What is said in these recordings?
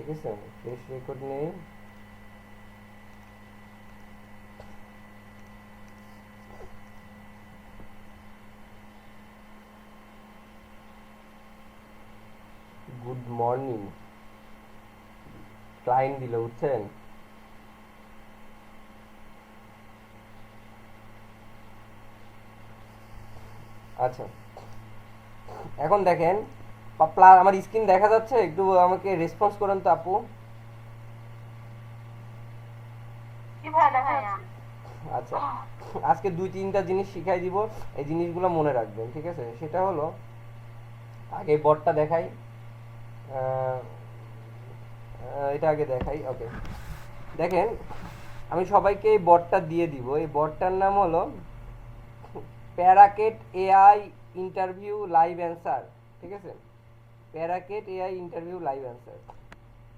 ঠিক আছে fresh record নেই গুড মর্নিং ক্লায়েন্ট দিল বুঝছেন আচ্ছা এখন দেখেন পা- প্লা- আমার স্ক্রিন দেখা যাচ্ছে একটু আমাকে রেসপন্স করেন তো আপু। আচ্ছা আজকে দুই তিনটা জিনিস শিখাই দিব এই জিনিসগুলো মনে রাখবেন ঠিক আছে? সেটা হলো আগে বটটা দেখাই এটা আগে দেখাই ওকে দেখেন আমি সবাইকে এই বটটা দিয়ে দিব এই বটটার নাম হলো parakeet AI interview live answer ঠিক আছে? Parakeet AI interview live answer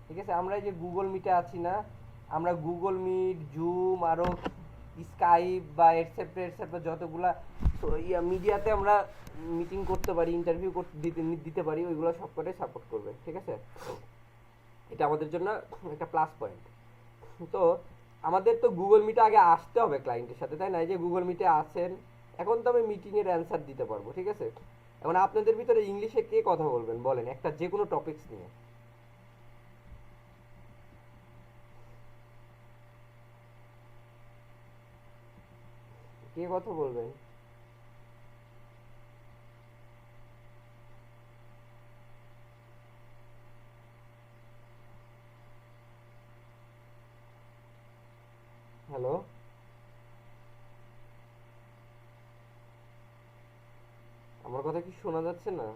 ঠিক আছে? আমরা এই যে গুগল মিটে আছি না, আমরা গুগল মিট জুম আরও স্কাইপ বা এটসেপ্টা এটসেপ্টা যতগুলা ইয়া মিডিয়াতে আমরা মিটিং করতে পারি ইন্টারভিউ করতে দিতে দিতে পারি, ওইগুলো সবকটাই সাপোর্ট করবে। ঠিক আছে? এটা আমাদের জন্য একটা প্লাস পয়েন্ট তো আমাদের তো গুগল মিটে আগে আসতে হবে ক্লায়েন্টের সাথে, তাই না? যে গুগল মিটে আসেন এখন তো আমি মিটিংয়ের অ্যান্সার দিতে পারব, ঠিক আছে? এখন আপনাদের ভিতরে ইংলিশে কে কথা বলবেন? বলেন, একটা যে কোনো টপিকস নিয়ে। কে কথা বলবেন? হ্যালো আমার কথা কি শোনা যাচ্ছে না?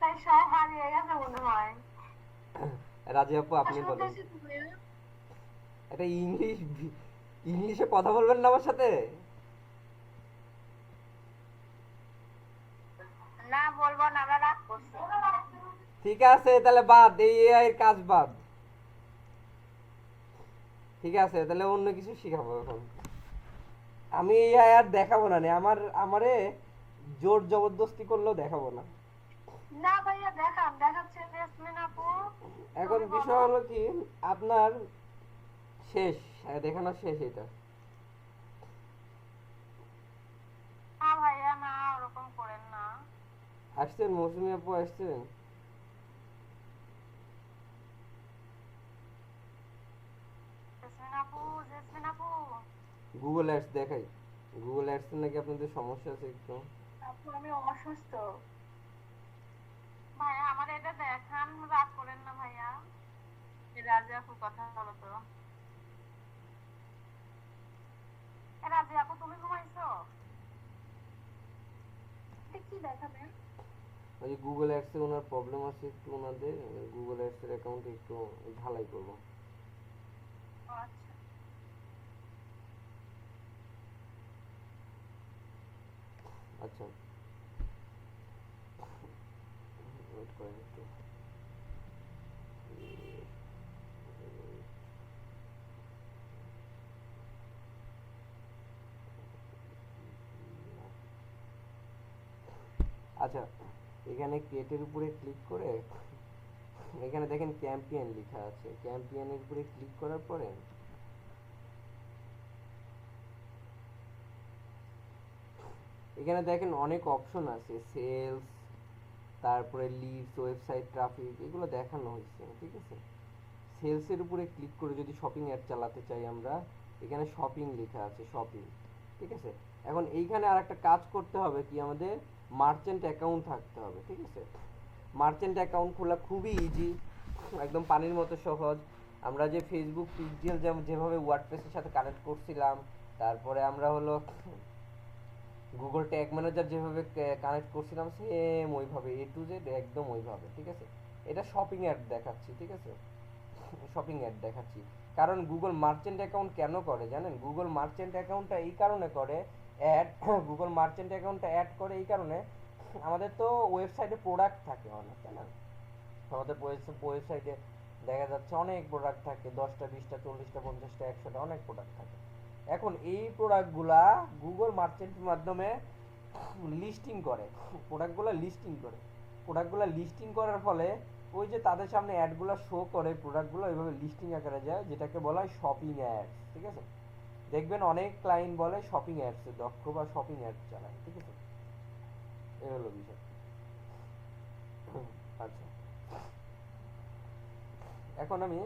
তাই সব হারিয়ে গেছে মনে হয়। রাজি আপু আপনি বলেন। এটা ইংলিশ ইংলিশে কথা বলবেন না আমার সাথে? না বলব না আমরা রাগ করছি। ঠিক আছে তাহলে বাদ এই এআই এর কাজ বাদ। ঠিক আছে তাহলে অন্য কিছু শিখাবো এখন। আমি এআই আর দেখাবো না আমার আমারে জোর জবরদস্তি করলেও দেখাবো না। না ভাইয়া দেখান দেখাচ্ছে জেসমিন আপু। এখন বিষয় হলো কি আপনার শেষ দেখানো শেষ এটা। না ভাইয়া না ওরকম করেন না। আসছেন মৌসুমি আপু আসছেন? গুগল অ্যাডস দেখাই। গুগল অ্যাডস নাকি আপনাদের সমস্যা আছে একটু। আপু আপু, তুমি ঘুমাইছো? কি দেখাবেন ওই গুগল অ্যাডসে ওনার প্রবলেম আছে একটু ওনাদের গুগল অ্যাডসের অ্যাকাউন্টে একটু ঢালাই করব ও আচ্ছা আচ্ছা। ওয়েট করেন একটু। আচ্ছা এখানে ক্রিয়েটের উপরে ক্লিক করে, এখানে দেখেন ক্যাম্পিয়ন লেখা আছে। ক্যাম্পিয়নের উপরে ক্লিক করার পরে এখানে দেখেন অনেক অপশন আছে সেলস তারপরে লিডস ওয়েবসাইট ট্রাফিক এগুলো দেখানো হয়েছে, ঠিক আছে? সেলসের উপরে ক্লিক করে যদি শপিং অ্যাড চালাতে চাই আমরা, এখানে শপিং লেখা আছে শপিং ঠিক আছে? এখন এইখানে আর একটা কাজ করতে হবে কি আমাদের? মার্চেন্ট অ্যাকাউন্ট থাকতে হবে, ঠিক আছে? মার্চেন্ট অ্যাকাউন্ট খোলা খুবই ইজি একদম পানির মতো সহজ। আমরা যে ফেসবুক পিক্সেল যেভাবে ওয়ার্ডপ্রেসের সাথে কানেক্ট করছিলাম, তারপরে আমরা হলো গুগল ট্যাগ ম্যানেজার যেভাবে কানেক্ট করছিলাম সেম ওইভাবে এ টু জেড একদম ওইভাবে, ঠিক আছে? এটা শপিং অ্যাড দেখাচ্ছি, ঠিক আছে? শপিং অ্যাড দেখাচ্ছি। কারণ গুগল মার্চেন্ট অ্যাকাউন্ট কেন করে জানেন? গুগল মার্চেন্ট অ্যাকাউন্টটা এই কারণে করে অ্যাড গুগল মার্চেন্ট অ্যাকাউন্টটা অ্যাড করে এই কারণে, আমাদের তো ওয়েবসাইটে প্রোডাক্ট থাকে অনেক, তাই আমাদের ওয়েবসাইটে দেখা যাচ্ছে অনেক প্রোডাক্ট থাকে, দশটা, বিশটা, চল্লিশটা, পঞ্চাশটা, একশোটা, অনেক প্রোডাক্ট থাকে। এখন এই প্রোডাক্টগুলা গুগল মার্চেন্টের মাধ্যমে লিস্টিং করে। প্রোডাক্টগুলো লিস্টিং করে। প্রোডাক্টগুলো লিস্টিং করার ফলে ওই যে তাদের সামনে অ্যাডগুলো শো করে প্রোডাক্টগুলো এইভাবে লিস্টিং আকারে যায়, যেটাকে বলা হয় শপিং অ্যাডস ঠিক আছে? দেখবেন অনেক ক্লায়েন্ট বলে শপিং অ্যাডস দক্ষ বা শপিং অ্যাডস চালায়, ঠিক আছে? এই হলো বিষয়। আচ্ছা। এখন আমি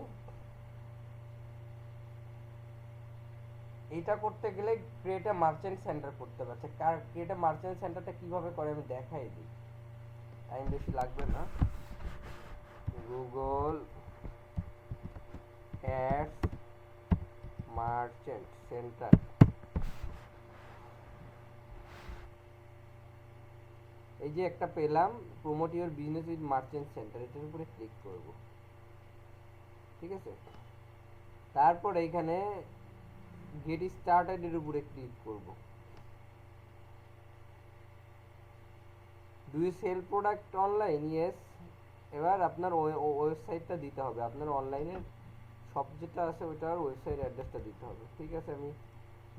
এটা করতে গেলে ক্রিয়েট মার্চেন্ট সেন্টার করতে পারছে কার ক্রিয়েট মার্চেন্ট সেন্টারটা কীভাবে করে আমি দেখাই দিই। টাইম বেশি লাগবে না। Google Ads merchant centre. এই যে একটা পেলাম promote your business with merchant centre, এটার উপরে ক্লিক করব। ঠিক আছে? তারপর এইখানে গেট স্টার্টেড এর উপরে ক্লিক করব। Do sell product online yes এবার আপনার ওয়েবসাইটটা দিতে হবে। আপনার অনলাইনের সব যেটা আছে ওইটার ওয়েবসাইট অ্যাড্রেসটা দিতে হবে। ঠিক আছে? আমি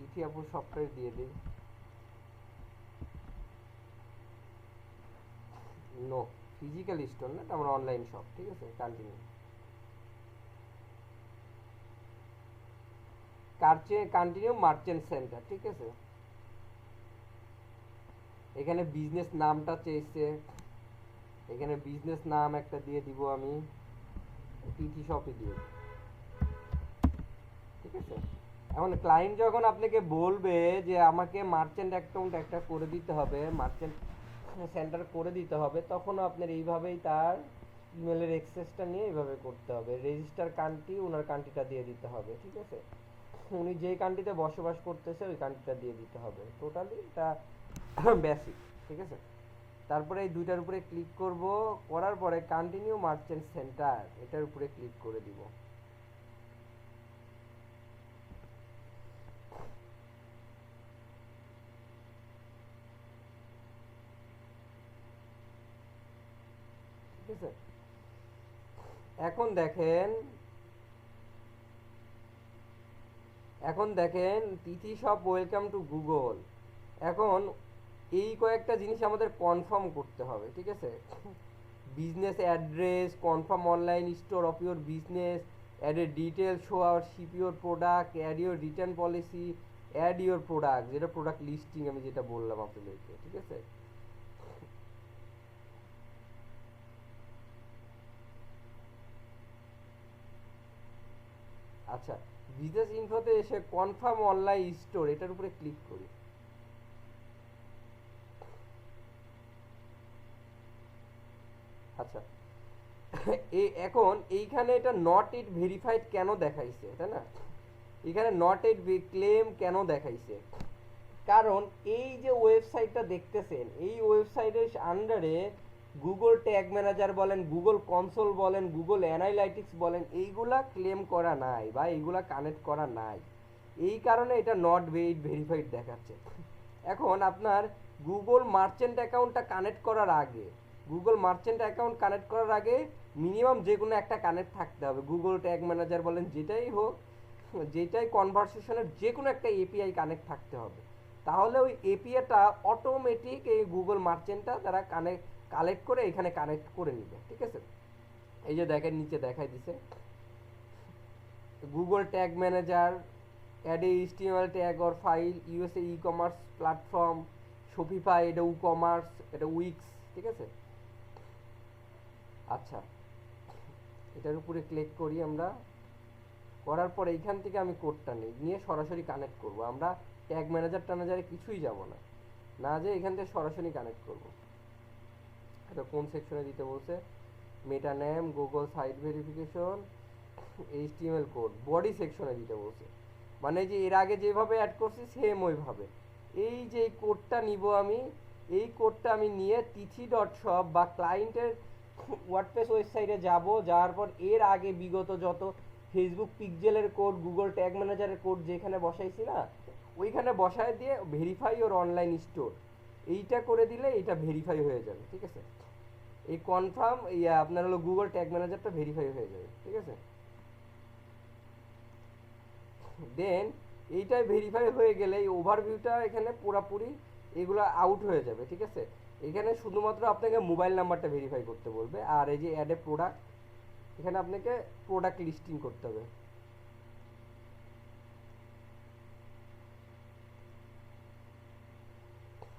ইথিয়াপুর সফটওয়্যার দিয়ে দিই। নো ফিজিক্যাল স্টোর না, এটা আমার অনলাইন শপ ঠিক আছে? কন্টিনিউ কন্টিনিউ মার্চেন্ট সেন্টার ঠিক আছে? এখানে বিজনেস নামটা চেয়েছে। এখানে বিজনেস নাম একটা দিয়ে দিব আমি। টিটি শপে দিয়ে। ঠিক আছে? এখন ক্লায়েন্ট যখন আপনাকে বলবে যে আমাকে মার্চেন্ট অ্যাকাউন্ট একটা করে দিতে হবে মার্চেন্ট সেন্টার করে দিতে হবে, তখন আপনার এইভাবেই তার ইমেলের এক্সেসটা নিয়ে এইভাবে করতে হবে। রেজিস্টার কান্ট্রি ওনার কান্ট্রিটা দিয়ে দিতে হবে, ঠিক আছে? উনি যেই কান্ট্রিতে বসবাস করতেছে, ওই কান্ট্রিটা দিয়ে দিতে হবে। টোটালি এটা বেসিক ঠিক আছে? তারপরে এই দুইটার উপরে ক্লিক করব, করার পরে কন্টিনিউ মার্চেন্ট সেন্টার এটার উপরে ক্লিক করে দিব। ঠিক আছে? এখন দেখেন এখন দেখেন, তিথি সব ওয়েলকাম টু গুগল এখন এই কয়েকটা জিনিস আমাদের কনফার্ম করতে হবে, ঠিক আছে? Business address confirm online store of your business add a detail show hour ship product add your return policy add your product যেটা প্রোডাক্ট লিস্টিং আমি যেটা বললাম আপনাদেরকে, ঠিক আছে? আচ্ছা বিজনেস ইনফোতে এসে কনফার্ম অনলাইন স্টোর এটার উপরে ক্লিক করি। আচ্ছা। এই এখন এইখানে এটা নট ইট ভেরিফাইড কেন দেখাইছে, তাই না? এখানে নট ইট ক্লেম কেন দেখাইছে? কারণ এই যে ওয়েবসাইটটা দেখতেছেন, এই ওয়েবসাইটের আন্ডারে গুগল ট্যাগ ম্যানেজার বলেন গুগল কনসোল বলেন গুগল অ্যানালাইটিক্স বলেন, এইগুলা ক্লেম করা নাই বা এইগুলা কানেক্ট করা নাই। এই কারণে এটা নট ভেরিড ভেরিফাইড দেখাচ্ছে। এখন আপনার গুগল মার্চেন্ট অ্যাকাউন্টটা কানেক্ট করার আগে গুগল মার্চেন্ট অ্যাকাউন্ট কানেক্ট করার আগে মিনিমাম যে কোনো একটা কানেক্ট থাকতে হবে। গুগল ট্যাগ ম্যানেজার বলেন, যেটাই হোক, যেটাই কনভারসেশনের যে কোনো একটা এপিআই কানেক্ট থাকতে হবে। তাহলে ওই এপিআইটা অটোমেটিক এই গুগল মার্চেন্টটা তারা কানেক্ট কালেক্ট করে এখানে কানেক্ট করে নিবে, ঠিক আছে? এই যে দেখেন, নিচে দেখাই দিছে। Google Tag Manager add a HTML tag or file USA ecommerce platform Shopify এটা ই কমার্স এটা উইক্স ঠিক আছে? আচ্ছা এটার উপরে ক্লিক করি আমরা। করার পর এইখান থেকে আমি কোডটা নিই, নিয়ে সরাসরি কানেক্ট করব। আমরা ট্যাগ ম্যানেজার ট্যানেজারে কিছুই যাব না। না যে এখান থেকে সরাসরি কানেক্ট করব। এটা কোন সেকশনে দিতে বলছে? Meta name Google site verification HTML code body সেকশনে দিতে বলছে। মানে যে এর আগে যেভাবে অ্যাড করছি সেম ওইভাবে। এই যে কোডটা নিব আমি, এই কোডটা আমি নিয়ে তিথি ডট শপ বা ক্লায়েন্টের ওয়ার্ডপ্রেস ওয়েবসাইটে যাব, যাওয়ার পর এর আগে বিগত যত ফেসবুক পিকজেলের কোড গুগল ট্যাগ ম্যানেজারের কোড যেখানে বসাইছি না, ওইখানে বসায় দিয়ে ভেরিফাই ওর অনলাইন স্টোর এইটা করে দিলে এটা ভেরিফাই হয়ে যাবে, ঠিক আছে? এই কনফার্ম ইয়া আপনার হলো গুগল ট্যাগ ম্যানেজারটা ভেরিফাই হয়ে যাবে, ঠিক আছে? দেন এইটাই ভেরিফাই হয়ে গেলে এই ওভারভিউটা এখানে পুরাপুরি এগুলো আউট হয়ে যাবে, ঠিক আছে? এখানে শুধুমাত্র আপনাকে মোবাইল নাম্বারটা ভেরিফাই করতে বলবে, আর এই যে অ্যাড প্রোডাক্ট এখানে আপনাকে প্রোডাক্ট লিস্টিং করতে হবে।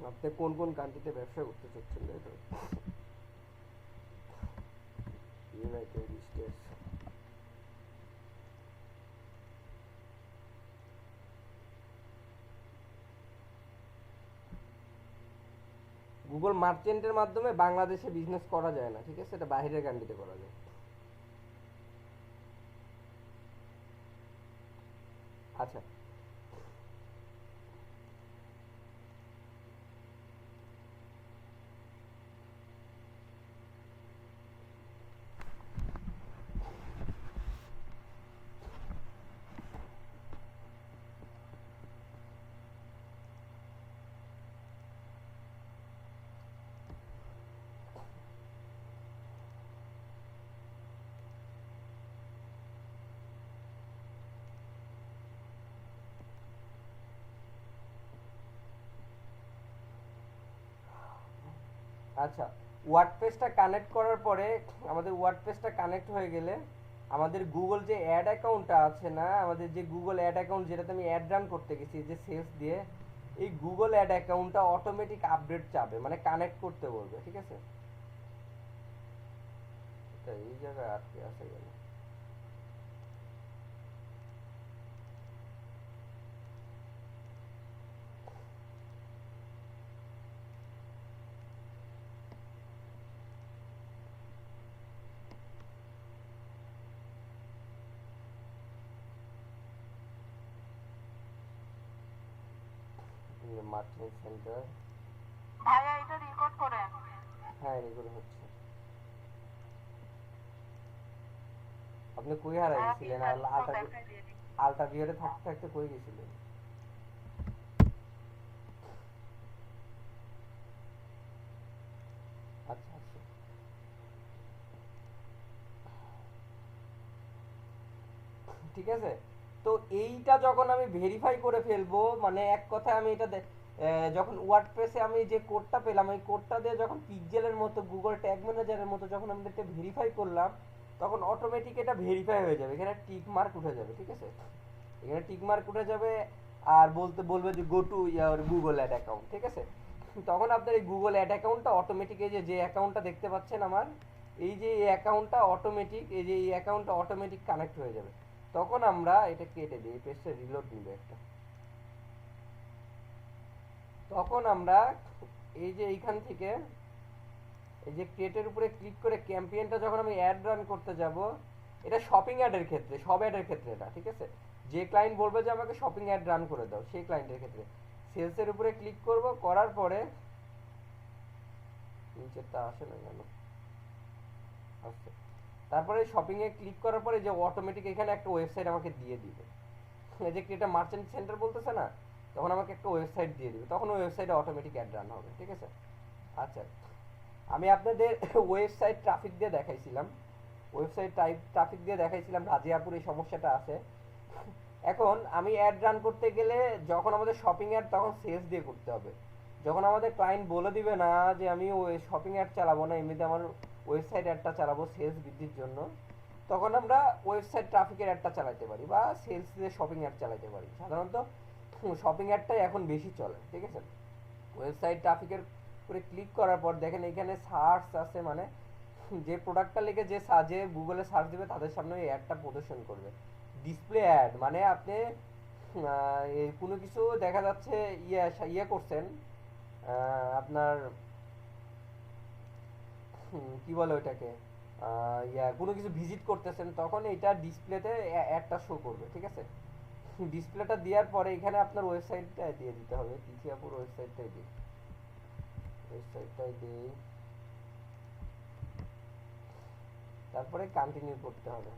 আপনি কোন কোন কান্ট্রিতে ব্যবসা করতে চাচ্ছেন এটা? ইউনাইটেড স্টেটস গুগল মার্চেন্টের মাধ্যমে বাংলাদেশে বিজনেস করা যায় না, ঠিক আছে? এটা বাইরের কান্ট্রিতে করা যায়। আচ্ছা। আচ্ছা ওয়ার্ডপ্রেসটা কানেক্ট করার পরে আমাদের ওয়ার্ডপ্রেসটা কানেক্ট হয়ে গেলে আমাদের গুগল যে অ্যাড অ্যাকাউন্টটা আছে না, আমাদের যে গুগল অ্যাড অ্যাকাউন্ট যেটাতে আমি অ্যাড রান করতে গেছি যে সেলস দিয়ে, এই গুগল অ্যাড অ্যাকাউন্টটা অটোমেটিক আপডেট চাবে মানে কানেক্ট করতে বলবে, ঠিক আছে? এই জায়গায় আটকে আসা গেল মার্কেটিং সেন্টার ভাইয়া এটা রেকর্ড করেন। হ্যাঁ এগুলো হচ্ছে। আপনি কই হারাই গেছিলেন? আর আলটা। আলটা বিয়ারে থাকতে থাকতে কই গেছিলেন? আচ্ছা আচ্ছা। ঠিক আছে? এইটা যখন আমি ভেরিফাই করে ফেলব মানে এক কথায় আমি এটা যখন ওয়ার্ডপ্রেসে আমি যে কোডটা পেলাম এই কোডটা দিয়ে যখন পিকজেলের মতো গুগল ট্যাগ ম্যানেজারের মতো যখন আমি এটা ভেরিফাই করলাম, তখন অটোমেটিক এটা ভেরিফাই হয়ে যাবে। এখানে টিক মার্ক উঠে যাবে, ঠিক আছে? এখানে টিক মার্ক উঠে যাবে আর বলতে, বলবে যে go to your Google ad account ঠিক আছে? তখন আপনার এই গুগল অ্যাড অ্যাকাউন্টটা অটোমেটিক এই যে যে অ্যাকাউন্টটা দেখতে পাচ্ছেন আমার, এই যে, এই অ্যাকাউন্টটা অটোমেটিক এই যে, এই অ্যাকাউন্টটা অটোমেটিক কানেক্ট হয়ে যাবে। তখন আমরা এটা কেটে দিই, এই রিলোড নিবে একটা। তখন আমরা এই যে এইখান থেকে, এই যে ক্রিয়েটের উপরে ক্লিক করে ক্যাম্পেইনটা যখন আমি অ্যাড রান করতে যাব, এটা শপিং অ্যাডের ক্ষেত্রে, সব অ্যাডের ক্ষেত্রে এটা ঠিক আছে? যে ক্লায়েন্ট বলবে যে আমাকে শপিং অ্যাড রান করে দাও, সেই ক্লায়েন্টের ক্ষেত্রে। সেলসের উপরে ক্লিক করব, করার পরে, নিচেরটা আসে না কেন? আসছে। তারপরে শপিং এ ক্লিক করার পরে যে অটোমেটিক এখানে একটা ওয়েবসাইট আমাকে দিয়ে দিবে। যে ক্রিয়েটার মার্চেন্ট সেন্টার বলতেছে না, তখন আমাকে একটা ওয়েবসাইট দিয়ে দিবে। তখন ওয়েবসাইটে অটোমেটিক অ্যাড রান হবে, ঠিক আছে? আচ্ছা আমি আপনাদের ওয়েবসাইট ট্রাফিক দিয়ে দেখাইছিলাম। ওয়েবসাইট টাইপ ট্রাফিক দিয়ে দেখাইছিলাম, রাজিয়াপুর এই সমস্যাটা আছে। এখন আমি অ্যাড রান করতে গেলে যখন আমাদের শপিং অ্যাড তখন সেলস দিয়ে করতে হবে। যখন আমাদের ক্লায়েন্ট বলে দিবে না যে আমি ওই শপিং অ্যাড চালাবো না, এমনিতে আমার ওয়েবসাইট অ্যাডটা চালাবো সেলস বৃদ্ধির জন্য, তখন আমরা ওয়েবসাইট ট্রাফিকের অ্যাডটা চালাতে পারি বা সেলস দিয়ে শপিং অ্যাড চালাতে পারি। সাধারণত শপিং অ্যাডটাই এখন বেশি চলে, ঠিক আছে? ওয়েবসাইট ট্রাফিকের করে ক্লিক করার পর দেখেন এখানে সার্চ আছে মানে যে প্রোডাক্টটা লিখে যে সা- যে গুগলে সার্চ দিবে, তাদের সামনে ওই অ্যাডটা প্রদর্শন করবে। ডিসপ্লে অ্যাড মানে আপনি কোনো কিছু দেখা যাচ্ছে ইয়ে ইয়ে করছেন আপনার কি বলে ওইটাকে? ইয়া, কোনো কিছু ভিজিট করতেছেন, তখন এটা ডিসপ্লেতে অ্যাডটা শো করবে, ঠিক আছে? ডিসপ্লেটা দেওয়ার পরে এখানে আপনার ওয়েবসাইটটা দিয়ে দিতে হবে, তিথিয়াপুর ওয়েবসাইটটাই দিই ওয়েবসাইটটাই দিই তারপরে কন্টিনিউ করতে হবে।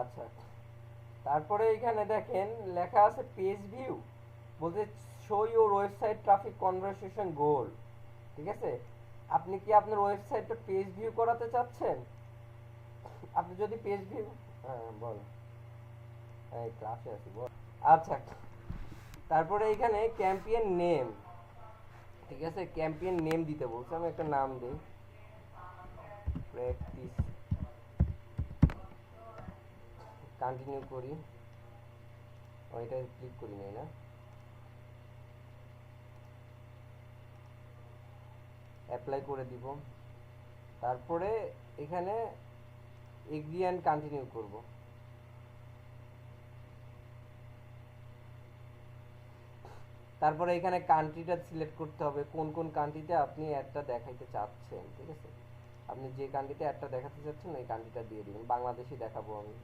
আচ্ছা তারপরে এখানে দেখেন, লেখা আছে পেজ ভিউ বলতে show your website traffic conversation goal ঠিক আছে? আপনি কি আপনার ওয়েবসাইটটা পেজ ভিউ করাতে চাচ্ছেন? আপনি যদি পেজ ভিউ হ্যাঁ বল। এই ক্লাসে আছি, বল। আচ্ছা তারপরে এখানে ক্যাম্পিয়ন নেম ঠিক আছে? ক্যাম্পিয়ন নেম দিতে বলছে, আমি একটা নাম দিই। প্র্যাকটিস কন্টিনিউ করি। ওইটা ক্লিক করি নাই না অ্যাপ্লাই করে দিব। তারপরে এখানে এগ্রি অ্যান্ড কন্টিনিউ করব। তারপরে এখানে কান্ট্রিটা সিলেক্ট করতে হবে। কোন কোন কান্ট্রিতে আপনি অ্যাডটা দেখাইতে চাচ্ছেন, ঠিক আছে? আপনি যে কান্ট্রিতে অ্যাডটা দেখাতে চাচ্ছেন, ওই কান্ট্রিটা দিয়ে দিবেন। বাংলাদেশি দেখাবো আমি।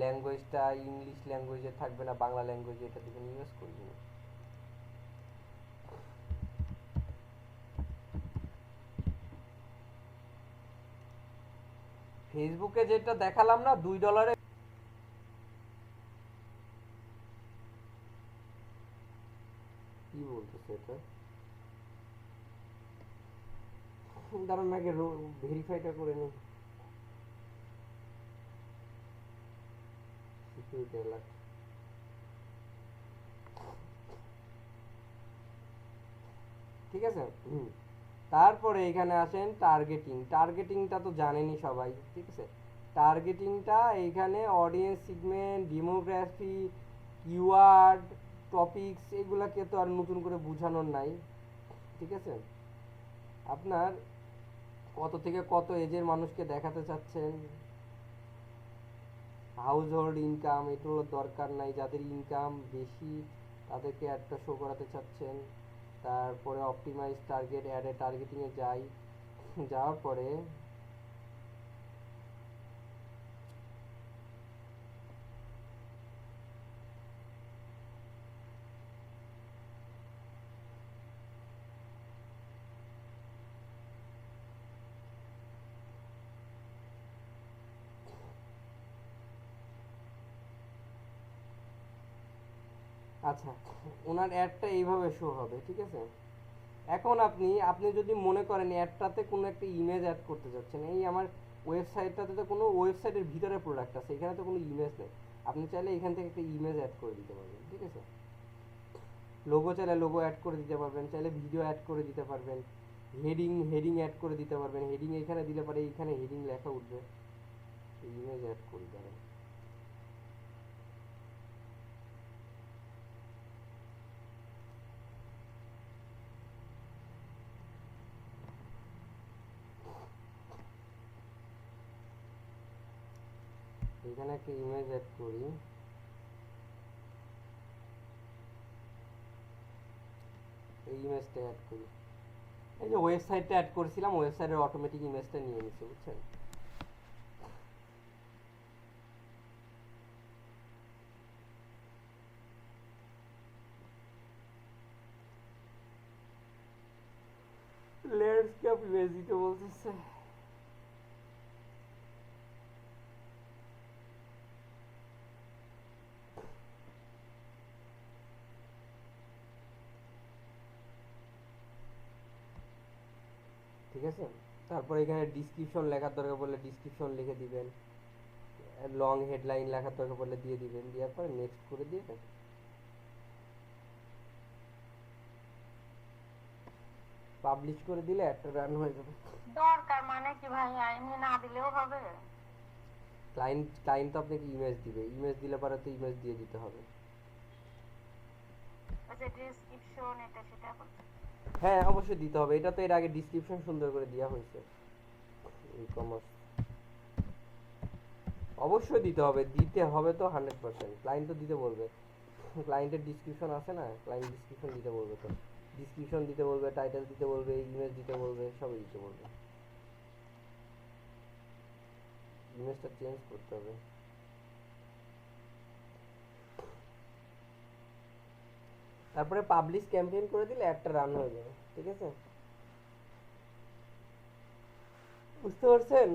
ল্যাঙ্গুয়েজটা ইংলিশ ল্যাঙ্গুয়েজে থাকবে না, বাংলা ল্যাঙ্গুয়েজে এটা দিবেন ইউজ করবেন ফেসবুকে যেটা দেখালাম না, দুই ডলারে কি বলতেছে এটা? দাঁড়ান আগে ভেরিফাইটা করে নিই। সিকিউরিটি অ্যালার্ট ঠিক আছে হুম তারপরে এখানে আসেন টার্গেটিং টার্গেটিংটা তো জানেনই সবাই ঠিক আছে টার্গেটিংটা এইখানে audience segment demography keyword topics এগুলাকে তো আর নতুন করে বোঝানোর নাই ঠিক আছে আপনার কত থেকে কত এজের মানুষকে দেখাতে চাচ্ছেন হাউস হোল্ড ইনকাম এগুলোর দরকার নাই। যাদের ইনকাম বেশি, তাদেরকে একটা শো করাতে চাচ্ছেন। তারপরে অপটিমাইজ টার্গেট অ্যাডে টার্গেটিংয়ে যাই। যাওয়ার পরে আচ্ছা ওনার অ্যাডটা এইভাবে শো হবে, ঠিক আছে? এখন আপনি আপনি যদি মনে করেন অ্যাডটাতে কোনো একটা ইমেজ অ্যাড করতে যাচ্ছেন, এই আমার ওয়েবসাইটটাতে তো কোনো ওয়েবসাইটের ভিতরে প্রোডাক্ট আছে, এখানে তো কোনো ইমেজ নেই। আপনি চাইলে এখান থেকে একটা ইমেজ অ্যাড করে দিতে পারবেন, ঠিক আছে? লোগো চাইলে লোগো অ্যাড করে দিতে পারবেন, চাইলে ভিডিও অ্যাড করে দিতে পারবেন হেডিং হেডিং অ্যাড করে দিতে পারবেন হেডিং এখানে দিলে পরে এইখানে হেডিং লেখা উঠবে ইমেজ অ্যাড করে দেবেন এখানে একটা ইমেজ অ্যাড করি। এই ইমেজটা অ্যাড করি। এই যে ওয়েবসাইটটা অ্যাড করেছিলাম ওয়েবসাইটের অটোমেটিক ইমেজটা নিয়ে নিচ্ছে বুঝছেন? ল্যান্ডস্কেপ ইমেজ দিতে ঠিক আছে? তারপর এখানে ডিসক্রিপশন লেখার দরকার পড়লে ডিসক্রিপশন লিখে দিবেন। লং হেডলাইন লেখার দরকার পড়লে দিয়ে দিবেন। দেওয়ার পরে নেক্সট করে দিবেন। পাবলিশ করে দিলে একটা রান হয়ে যাবে। দরকার মানে কি ভাইয়া এমনি না দিলেও হবে। ক্লায়েন্ট ক্লায়েন্ট তো আপনাকে ইমেজ দিবে। ইমেজ দিলে পরে তো ইমেজ দিয়ে দিতে হবে। যে ডেসক্রিপশন এটা সেটা বলতে হ্যাঁ অবশ্যই দিতে হবে। এটা তো এর আগে ডিসক্রিপশন সুন্দর করে দেওয়া হয়েছে। ই কমার্স অবশ্যই দিতে হবে। দিতে হবে তো হান্ড্রেড পার্সেন্ট ক্লায়েন্ট তো দিতে বলবে। ক্লায়েন্টের ডিসক্রিপশন আছে না? ক্লায়েন্ট ডিসক্রিপশন দিতে বলবে তো। ডিসক্রিপশন দিতে বলবে টাইটেল দিতে বলবে ইমেজ দিতে বলবে, সবই দিতে বলবে। ইমেজটা চেঞ্জ করতে হবে। তারপরে পাবলিশ ক্যাম্পেইন করে দিলে একটা রান হয়ে যাবে ঠিক আছে? বুঝতে পারছেন?